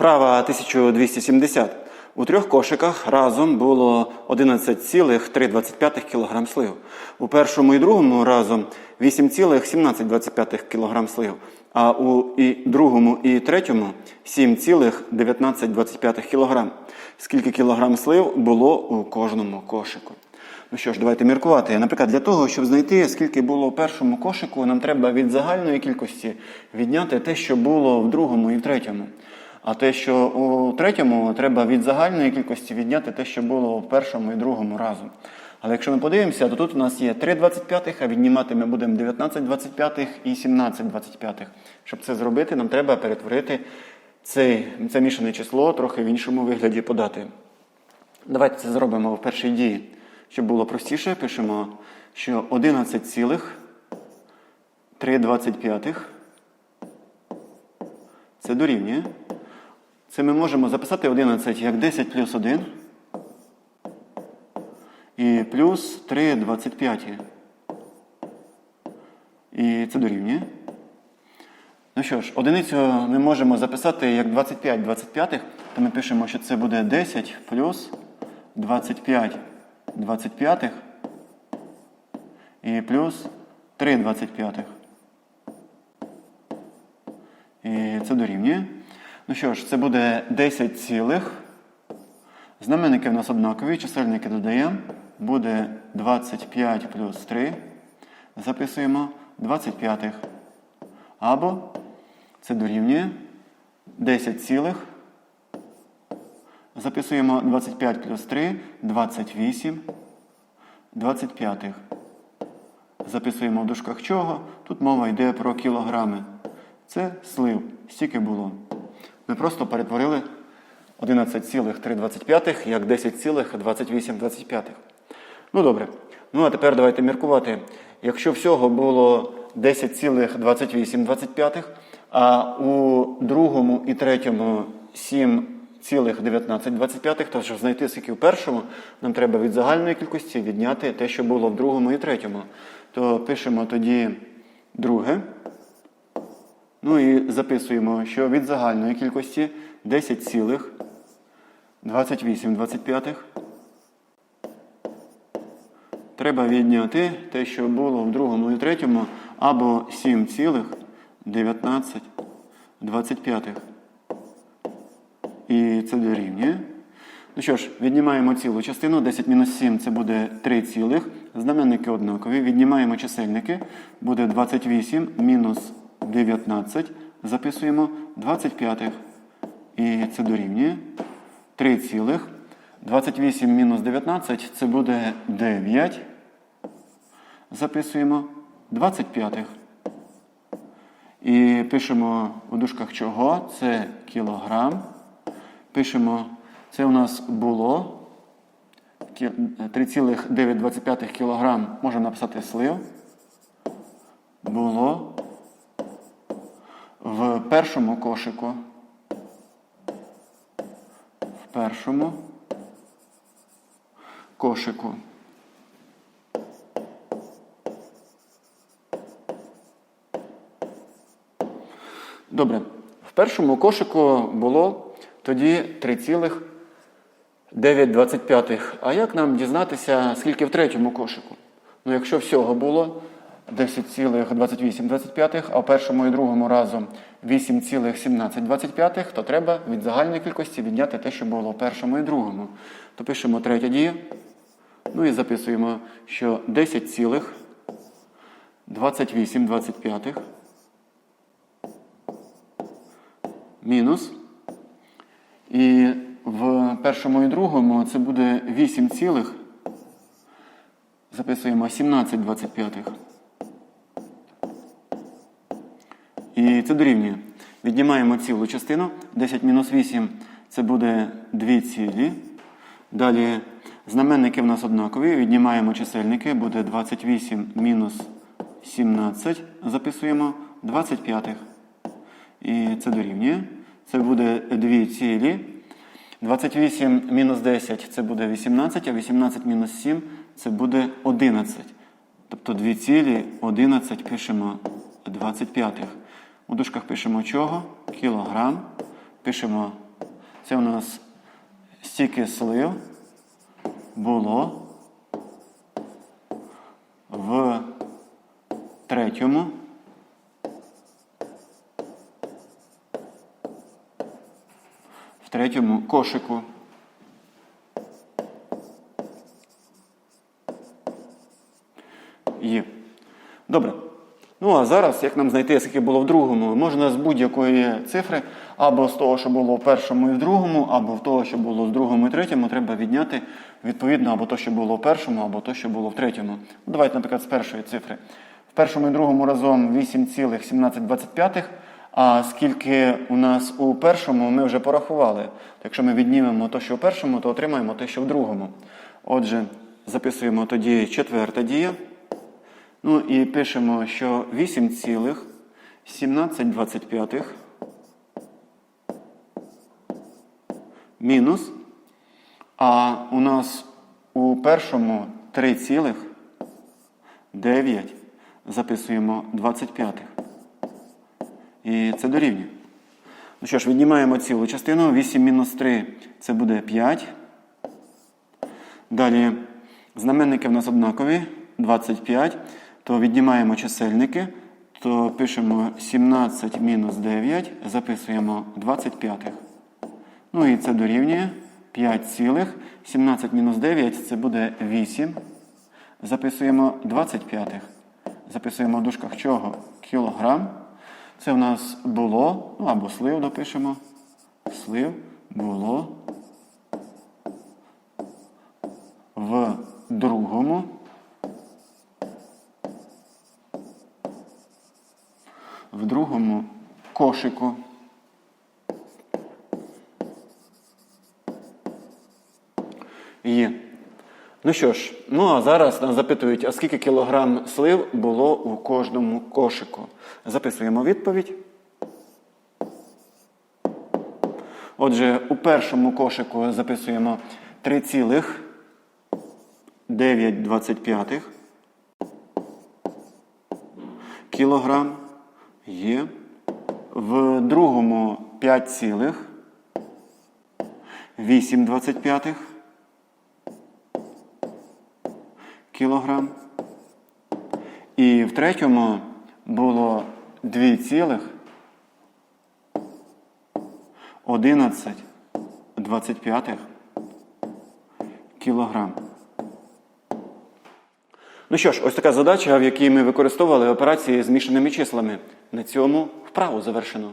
Вправа 1270. У трьох кошиках разом було 11,325 кг слив. У першому і другому разом 8,1725 кг слив. А у і другому і третьому 7,1925 кг. Скільки кілограм слив було у кожному кошику? Ну що ж, давайте міркувати. Наприклад, для того, щоб знайти, скільки було у першому кошику, нам треба від загальної кількості відняти те, що було в другому і в третьому. А те, що у третьому, треба від загальної кількості відняти те, що було в першому і другому разом. Але якщо ми подивимося, то тут у нас є 3 25, а віднімати ми будемо 19 25 і 17 25. Щоб це зробити, нам треба перетворити цей, це мішане число трохи в іншому вигляді подати. Давайте це зробимо в першій дії. Щоб було простіше, пишемо, що 11,325 це дорівнює. Це ми можемо записати 11 як 10 плюс 1 і плюс 3 25. І це дорівнює. Ну що ж, одиницю ми можемо записати як 25 25, то ми пишемо, що це буде 10 плюс 25 25 і плюс 3 25. І це дорівнює. Ну що ж, це буде 10 цілих. Знаменники в нас однакові, чисельники додаємо. Буде 25 плюс 3. Записуємо 25. Або це дорівнює 10 цілих. Записуємо 25 плюс 3, 28, 25. Записуємо в дужках чого. Тут мова йде про кілограми. Це слив. Стільки було. Ми просто перетворили 11,325 як 10,2825. Ну добре. Ну а тепер давайте міркувати. Якщо всього було 10,2825, а у другому і третьому 7,1925, то щоб знайти скільки в першому, нам треба від загальної кількості відняти те, що було в другому і третьому. То пишемо тоді друге. Ну і записуємо, що від загальної кількості 10,2825 треба відняти те, що було в другому і третьому, або 7,1925. І це дорівнює. Ну що ж, віднімаємо цілу частину. 10 мінус 7 це буде 3 цілих. Знаменники однакові. Віднімаємо чисельники. Буде 28 мінус 19. Записуємо 25. І це дорівнює 3 цілих. 28 мінус 19 це буде 9. Записуємо 25. І пишемо у дужках чого? Це кілограм. Пишемо, це у нас було 3,925 кг. Можемо написати слив. Було в першому кошику. В першому кошику. Добре. В першому кошику було тоді 3,925. А як нам дізнатися, скільки в третьому кошику? Ну, якщо всього було 10,2825, а в першому і другому разом 8,1725, то треба від загальної кількості відняти те, що було в першому і другому. То пишемо третя дія. Ну і записуємо, що 10,2825 мінус. І в першому і другому це буде 8. Записуємо 17 І це дорівнює. Віднімаємо цілу частину. 10 мінус 8 це буде 2 цілі. Далі знаменники в нас однакові. Віднімаємо чисельники, буде 28 мінус 17. Записуємо 25. І це дорівнює. Це буде 2 цілі. 28 мінус 10 це буде 18, а 18 мінус 7 це буде 11. Тобто 2 цілі 11 пишемо 25. У дужках пишемо чого? Кілограм. Пишемо Це у нас стільки слив було в третьому. В третьому кошику. Є. Добре. Ну а зараз, як нам знайти, скільки було в другому, можна з будь-якої цифри, або з того, що було в першому і в другому, або в того, що було в другому і третьому, треба відняти відповідно або то, що було в першому, або то, що було в третьому. Ну, Давайте, наприклад, з першої цифри. В першому і другому разом 8,1725. А скільки у нас у першому, ми вже порахували. Якщо ми віднімемо то, що в першому, то отримаємо те, що в другому. Отже, записуємо тоді четверта дія. Ну і пишемо, що 8,1725 мінус. А у нас у першому 3,9 записуємо 25. І це дорівнює. Ну що ж, віднімаємо цілу частину. 8 мінус 3 це буде 5. Далі знаменники в нас однакові 25. То віднімаємо чисельники, то пишемо 17 мінус 9, записуємо 25. Ну і це дорівнює 5 цілих. 17 мінус 9 це буде 8. Записуємо 25. Записуємо в дужках чого? Кілограм. Це в нас було, ну або слив допишемо. Слив було в другому. В другому кошику. Є. Ну що ж, ну а зараз нас запитують, а скільки кілограм слив було у кожному кошику. Записуємо відповідь. Отже, у першому кошику записуємо 3,925 кілограм. Є. В другому 5,825 кілограм. І в третьому було 2,1125 кілограм. Ну що ж, ось така задача, в якій ми використовували операції з мішаними числами. На цьому вправу завершено.